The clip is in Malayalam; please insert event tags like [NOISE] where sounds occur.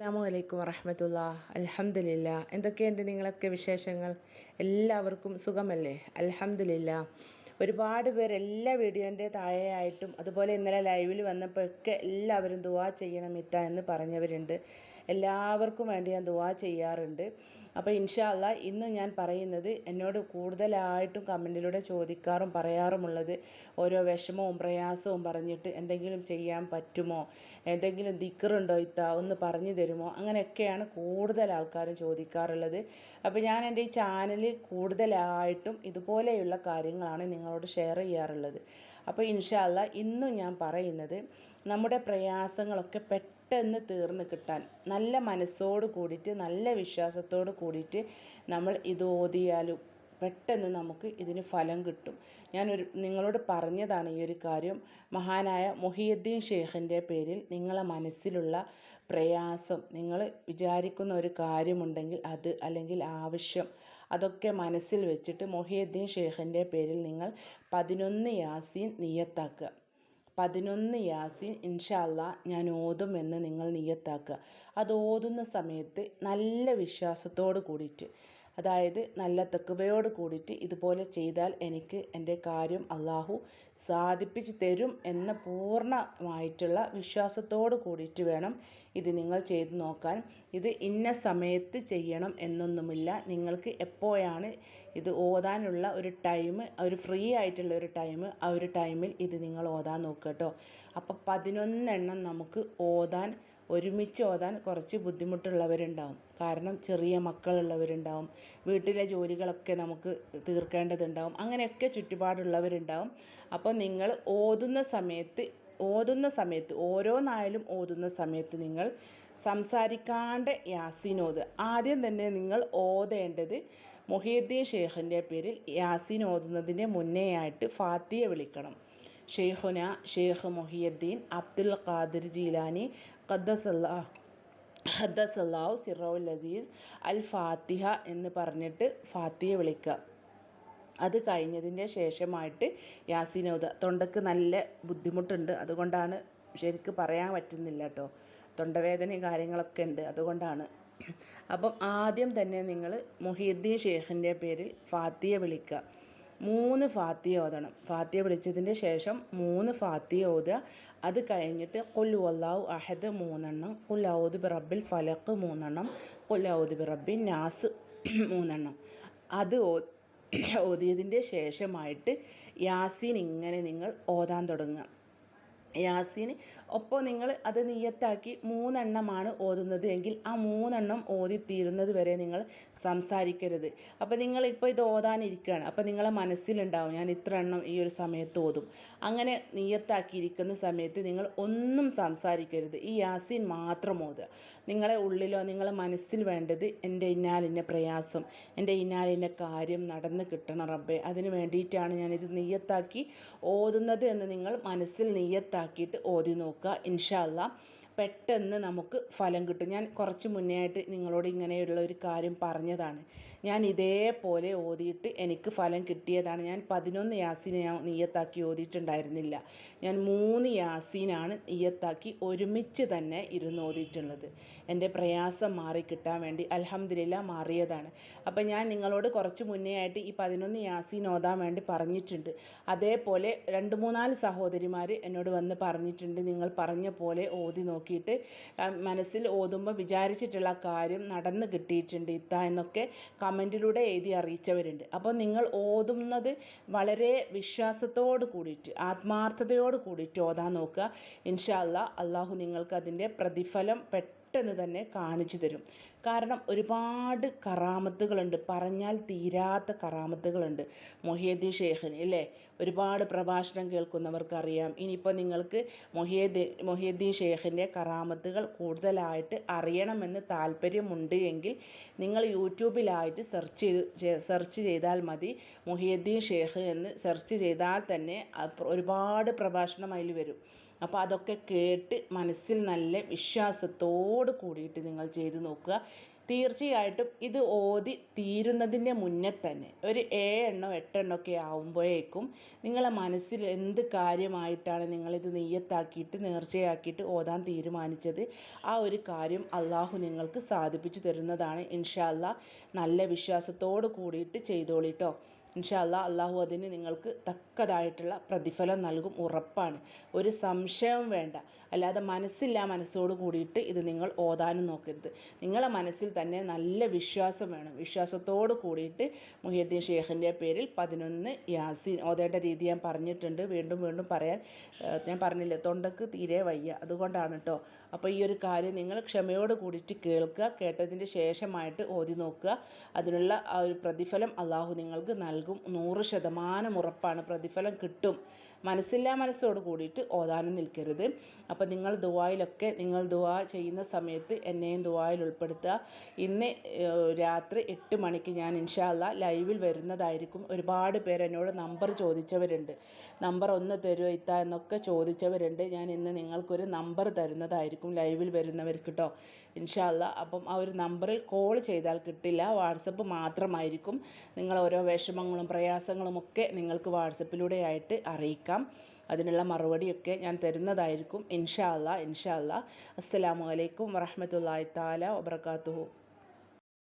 അസ്സാമു അലൈക്കും വറഹമത്തുള്ള അലഹമില്ല എന്തൊക്കെയുണ്ട് നിങ്ങളൊക്കെ വിശേഷങ്ങൾ? എല്ലാവർക്കും സുഖമല്ലേ? അലഹമില്ല ഒരുപാട് പേർ എല്ലാ വീഡിയോന്റെ താഴെയായിട്ടും അതുപോലെ ഇന്നലെ ലൈവിൽ വന്നപ്പോഴൊക്കെ എല്ലാവരും ദുവാ ചെയ്യണം ഇത്ത എന്ന് പറഞ്ഞവരുണ്ട്. എല്ലാവർക്കും വേണ്ടി ഞാൻ ദുവാ ചെയ്യാറുണ്ട്. അപ്പോൾ ഇൻഷാല്ല ഇന്ന് ഞാൻ പറയുന്നത് എന്നോട് കൂടുതലായിട്ടും കമന്റിലൂടെ ചോദിക്കാറും പറയാറുമുള്ളത് ഓരോ വിഷമവും പ്രയാസവും പറഞ്ഞിട്ട് എന്തെങ്കിലും ചെയ്യാൻ പറ്റുമോ? എന്തെങ്കിലും ദിക്കറുണ്ടോ ഇത്ത? ഒന്ന് പറഞ്ഞു തരുമോ? അങ്ങനെയൊക്കെയാണ് കൂടുതൽ ആൾക്കാരും ചോദിക്കാറുള്ളത്. അപ്പോൾ ഞാൻ എന്റെ ഈ ചാനലിൽ കൂടുതലായിട്ടും ഇതുപോലെയുള്ള കാര്യങ്ങളാണ് നിങ്ങളോട് ഷെയർ ചെയ്യാറുള്ളത്. അപ്പോൾ ഇൻഷാല്ല ഇന്നും ഞാൻ പറയുന്നത് നമ്മുടെ പ്രയാസങ്ങളൊക്കെ പെട്ടെന്ന് തീർന്ന് കിട്ടാൻ നല്ല മനസ്സോട് കൂടിയിട്ട് നല്ല വിശ്വാസത്തോട് കൂടിയിട്ട് നമ്മൾ ഇത് ഓതിയാലും പെട്ടെന്ന് നമുക്ക് ഇതിന് ഫലം കിട്ടും. ഞാനൊരു നിങ്ങളോട് പറഞ്ഞതാണ് ഈ ഒരു കാര്യം. മഹാനായ മൊഹിയുദ്ദീൻ ഷേഖിന്റെ പേരിൽ നിങ്ങളെ മനസ്സിലുള്ള പ്രയാസം നിങ്ങൾ വിചാരിക്കുന്ന ഒരു കാര്യമുണ്ടെങ്കിൽ അത് അല്ലെങ്കിൽ ആവശ്യം അതൊക്കെ മനസ്സിൽ വെച്ചിട്ട് മൊഹിയുദ്ദീൻ ഷേഖിന്റെ പേരിൽ നിങ്ങൾ പതിനൊന്ന് യാസീൻ നിയത്താക്കുക. പതിനൊന്ന് യാസീൻ ഇൻഷാല്ല ഞാൻ ഓതുമെന്ന് നിങ്ങൾ നിയത്താക്കുക. അത് ഓതുന്ന സമയത്ത് നല്ല വിശ്വാസത്തോട് കൂടിയിട്ട് അതായത് നല്ല തെക്കുവയോട് കൂടിയിട്ട് ഇതുപോലെ ചെയ്താൽ എനിക്ക് എന്റെ കാര്യം അള്ളാഹു സാധിപ്പിച്ച് തരും എന്ന പൂർണമായിട്ടുള്ള വിശ്വാസത്തോട് കൂടിയിട്ട് വേണം ഇത് നിങ്ങൾ ചെയ്തു നോക്കാൻ. ഇത് ഇന്ന സമയത്ത് ചെയ്യണം എന്നൊന്നുമില്ല. നിങ്ങൾക്ക് എപ്പോഴാണ് ഇത് ഓതാനുള്ള ഒരു ടൈം ഒരു ഫ്രീ ആയിട്ടുള്ള ഒരു ടൈം ആ ഒരു ടൈമിൽ ഇത് നിങ്ങൾ ഓതാൻ നോക്കുക കേട്ടോ. അപ്പോൾ പതിനൊന്നെണ്ണം നമുക്ക് ഓതാൻ ഒരുമിച്ച് ഓതാൻ കുറച്ച് ബുദ്ധിമുട്ടുള്ളവരുണ്ടാവും. കാരണം ചെറിയ മക്കളുള്ളവരുണ്ടാവും. വീട്ടിലെ ജോലികളൊക്കെ നമുക്ക് തീർക്കേണ്ടതുണ്ടാവും. അങ്ങനെയൊക്കെ ചുറ്റുപാടുള്ളവരുണ്ടാവും. അപ്പോൾ നിങ്ങൾ ഓതുന്ന സമയത്ത് ഓതുന്ന സമയത്ത് ഓരോന്നായാലും ഓതുന്ന സമയത്ത് നിങ്ങൾ സംസാരിക്കാണ്ട് ഓതുക ആദ്യം തന്നെ നിങ്ങൾ ഓതേണ്ടത് മൊഹീദ്ദീൻ ഷേഖിന്റെ പേരിൽ യാസിൻ ഓതുന്നതിന്റെ മുന്നേ ആയിട്ട് ഫാത്തിയെ വിളിക്കണം. ഷെയ്ഖുന Sheikh Muhiyuddin Abdul Qadir Jilani ഖദ്ദസല്ലാഹ് ഖദ്ദസല്ലാഹു സിറോൽ അസീസ് അൽ ഫാത്തിഹ എന്ന് പറഞ്ഞിട്ട് ഫാത്തിയെ വിളിക്കുക. അത് കഴിഞ്ഞതിന്റെ ശേഷമായിട്ട് യാസീനോദ. തൊണ്ടക്ക് നല്ല ബുദ്ധിമുട്ടുണ്ട്. അതുകൊണ്ടാണ് ശരിക്ക് പറയാൻ പറ്റുന്നില്ല കേട്ടോ. തൊണ്ടവേദനയും കാര്യങ്ങളൊക്കെ ഉണ്ട്. അതുകൊണ്ടാണ്. അപ്പം ആദ്യം തന്നെ നിങ്ങൾ മുഹീദ്ദീൻ ഷെയ്ഖിന്റെ പേരിൽ ഫാത്തിയെ വിളിക്കുക. മൂന്ന് ഫാത്തിയ ഓതണം. ഫാത്തിയ വിളിച്ചതിന്റെ ശേഷം മൂന്ന് ഫാത്തിയ ഓതുക. അത് കഴിഞ്ഞിട്ട് കുൽ വല്ലാഹു അഹദ് മൂന്നെണ്ണം. ഔദു ബി റബ്ബിൽ ഫലക്ക് മൂന്നെണ്ണം ഔദു ബി റബ്ബി നാസ് മൂന്നെണ്ണം. അത് [COUGHS] ഓതിയതിന്റെ ശേഷമായിട്ട് യാസീൻ ഇങ്ങനെ നിങ്ങൾ ഓതാൻ തുടങ്ങുക. യാസീൻ ഒപ്പം നിങ്ങൾ അത് നിയത്താക്കി മൂന്നെണ്ണമാണ് ഓതുന്നത് എങ്കിൽ ആ മൂന്നെണ്ണം ഓതി തീരുന്നത് വരെ നിങ്ങൾ സംസാരിക്കരുത്. അപ്പോൾ നിങ്ങൾ ഇപ്പോൾ ഇത് ഓതാനിരിക്കുകയാണ് അപ്പോൾ നിങ്ങളെ മനസ്സിലുണ്ടാവും ഞാൻ ഇത്ര എണ്ണം ഈ ഒരു സമയത്ത് ഓതും. അങ്ങനെ നിയത്താക്കിയിരിക്കുന്ന സമയത്ത് നിങ്ങൾ ഒന്നും സംസാരിക്കരുത്. ഈ യാസീൻ മാത്രം ഓതുക. നിങ്ങളെ ഉള്ളിലോ നിങ്ങളെ മനസ്സിൽ വേണ്ടത് എന്റെ ഇന്നാലിന്റെ പ്രയാസം എന്റെ ഇന്നാലിന്റെ കാര്യം നടന്ന് കിട്ടണം റബ്ബെ. അതിന് വേണ്ടിയിട്ടാണ് ഞാനിത് നിയത്താക്കി ഓതുന്നത് എന്ന് നിങ്ങൾ മനസ്സിൽ നിയത്താക്കിയിട്ട് ഓതി നോക്കുക. ഇൻഷാല്ല പെട്ടെന്ന് നമുക്ക് ഫലം കിട്ടും. ഞാൻ കുറച്ച് മുന്നേ ആയിട്ട് നിങ്ങളോട് ഇങ്ങനെയുള്ള ഒരു കാര്യം പറഞ്ഞതാണ്. ഞാൻ ഇതേപോലെ ഓതിയിട്ട് എനിക്ക് ഫലം കിട്ടിയതാണ്. ഞാൻ പതിനൊന്ന് യാസീനെ ഞാൻ നീയത്താക്കി ഓതിയിട്ടുണ്ടായിരുന്നില്ല. ഞാൻ മൂന്ന് യാസീനാണ് നീയത്താക്കി ഒരുമിച്ച് തന്നെ ഇരുന്ന് ഓതിയിട്ടുള്ളത്. എന്റെ പ്രയാസം മാറി കിട്ടാൻ വേണ്ടി അലഹമ്മദില്ല മാറിയതാണ്. അപ്പം ഞാൻ നിങ്ങളോട് കുറച്ച് മുന്നേ ആയിട്ട് ഈ പതിനൊന്ന് യാസീൻ ഓതാൻ വേണ്ടി പറഞ്ഞിട്ടുണ്ട്. അതേപോലെ രണ്ട് മൂന്നാൽ സഹോദരിമാർ എന്നോട് വന്ന് പറഞ്ഞിട്ടുണ്ട്. നിങ്ങൾ പറഞ്ഞ പോലെ ഓതി നോക്കി നോക്കിയിട്ട് മനസ്സിൽ ഓതുമ്പോൾ വിചാരിച്ചിട്ടുള്ള കാര്യം നടന്ന് കിട്ടിയിട്ടുണ്ട് ഇത്ത എന്നൊക്കെ കമന്റിലൂടെ എഴുതി അറിയിച്ചവരുണ്ട്. അപ്പോൾ നിങ്ങൾ ഓതുന്നത് വളരെ വിശ്വാസത്തോട് കൂടിയിട്ട് ആത്മാർത്ഥതയോട് കൂടിയിട്ട് ഓതാൻ നോക്കുക. ഇൻഷാല്ല അള്ളാഹു നിങ്ങൾക്ക് അതിന്റെ പ്രതിഫലം പെട്ടെന്ന് പെട്ടെന്ന് തന്നെ കാണിച്ചു തരും. കാരണം ഒരുപാട് കറാമത്തുകളുണ്ട്. പറഞ്ഞാൽ തീരാത്ത കറാമത്തുകളുണ്ട്. മൊഹിയദ്ദീൻ ഷേഖിന് അല്ലേ ഒരുപാട് പ്രഭാഷണം കേൾക്കുന്നവർക്കറിയാം. ഇനിയിപ്പോൾ നിങ്ങൾക്ക് മൊഹിയദ്ദീൻ മൊഹിയദ്ദീൻ ഷേഖിന്റെ കറാമത്തുകൾ കൂടുതലായിട്ട് അറിയണമെന്ന് താല്പര്യമുണ്ട് എങ്കിൽ നിങ്ങൾ യൂട്യൂബിലായിട്ട് സെർച്ച് ചെയ്ത് സെർച്ച് ചെയ്താൽ മതി. മൊഹിയദ്ദീൻ ഷേഖ് എന്ന് സെർച്ച് ചെയ്താൽ തന്നെ ഒരുപാട് പ്രഭാഷണം അതിൽ വരും. അപ്പോൾ അതൊക്കെ കേട്ട് മനസ്സിൽ നല്ല വിശ്വാസത്തോട് കൂടിയിട്ട് നിങ്ങൾ ചെയ്ത് നോക്കുക. തീർച്ചയായിട്ടും ഇത് ഓതി തീരുന്നതിന്റെ മുന്നേ തന്നെ ഒരു ഏഴെണ്ണോ എട്ടെണ്ണോ ഒക്കെ ആവുമ്പോഴേക്കും നിങ്ങളെ മനസ്സിൽ എന്ത് കാര്യമായിട്ടാണ് നിങ്ങളിത് നെയ്യത്താക്കിയിട്ട് നേർച്ചയാക്കിയിട്ട് ഓതാൻ തീരുമാനിച്ചത് ആ ഒരു കാര്യം അള്ളാഹു നിങ്ങൾക്ക് സാധിപ്പിച്ചു തരുന്നതാണ് ഇൻഷാ അള്ളാ. നല്ല വിശ്വാസത്തോട് കൂടിയിട്ട് ചെയ്തോളിട്ടോ ഇൻഷാല്ല അള്ളാഹു അതിന് നിങ്ങൾക്ക് തക്കതായിട്ടുള്ള പ്രതിഫലം നൽകും ഉറപ്പാണ്. ഒരു സംശയവും വേണ്ട. അല്ലാതെ മനസ്സില്ല മനസ്സോട് കൂടിയിട്ട് ഇത് നിങ്ങൾ ഓതാനും നോക്കരുത്. നിങ്ങളെ മനസ്സിൽ തന്നെ നല്ല വിശ്വാസം വേണം. വിശ്വാസത്തോട് കൂടിയിട്ട് മുഹിയദ്ദീൻ ഷേഖിന്റെ പേരിൽ പതിനൊന്ന് യാസീൻ ഓതേണ്ട രീതി ഞാൻ പറഞ്ഞിട്ടുണ്ട്. വീണ്ടും വീണ്ടും പറയാൻ ഞാൻ പറഞ്ഞില്ല തൊണ്ടക്ക് തീരെ വയ്യ. അതുകൊണ്ടാണ് കേട്ടോ അപ്പോൾ ഈ ഒരു കാര്യം നിങ്ങൾ ക്ഷമയോട് കൂടിയിട്ട് കേൾക്കുക. കേട്ടതിന്റെ ശേഷമായിട്ട് ഓതി നോക്കുക. അതിനുള്ള ആ ഒരു പ്രതിഫലം അള്ളാഹു നിങ്ങൾക്ക് നൽകും. നൂറ് ശതമാനം ഉറപ്പാണ് പ്രതിഫലം കിട്ടും. മനസ്സില്ലാ മനസ്സോട് കൂടിയിട്ട് ഓതാനും നിൽക്കരുത്. അപ്പോൾ നിങ്ങൾ ദുവായിലൊക്കെ നിങ്ങൾ ദുവാ ചെയ്യുന്ന സമയത്ത് എന്നെയും ദുവായിൽ ഉൾപ്പെടുത്തുക. ഇന്ന് രാത്രി എട്ട് മണിക്ക് ഞാൻ ഇൻഷാല്ല ലൈവിൽ വരുന്നതായിരിക്കും. ഒരുപാട് പേര് എന്നോട് നമ്പർ ചോദിച്ചവരുണ്ട്. നമ്പർ ഒന്ന് തരുമോ ഇത്ത എന്നൊക്കെ ചോദിച്ചവരുണ്ട്. ഞാൻ ഇന്ന് നിങ്ങൾക്കൊരു നമ്പർ തരുന്നതായിരിക്കും ലൈവിൽ വരുന്നവർക്ക് കേട്ടോ ഇൻഷാല്ല അപ്പം ആ ഒരു നമ്പറിൽ കോൾ ചെയ്താൽ കിട്ടില്ല. വാട്സപ്പ് മാത്രമായിരിക്കും. നിങ്ങൾ ഓരോ വിഷമങ്ങളും പ്രയാസങ്ങളും ഒക്കെ നിങ്ങൾക്ക് വാട്സപ്പിലൂടെ ആയിട്ട് അറിയിക്കാം. അതിനുള്ള മറുപടിയൊക്കെ ഞാൻ തരുന്നതായിരിക്കും. ഇൻഷാ അല്ലാ ഇൻഷാ അല്ലാ അസ്സലാമു അലൈക്കും വറഹ്മത്തുള്ളാഹി താല വബറകാതുഹു.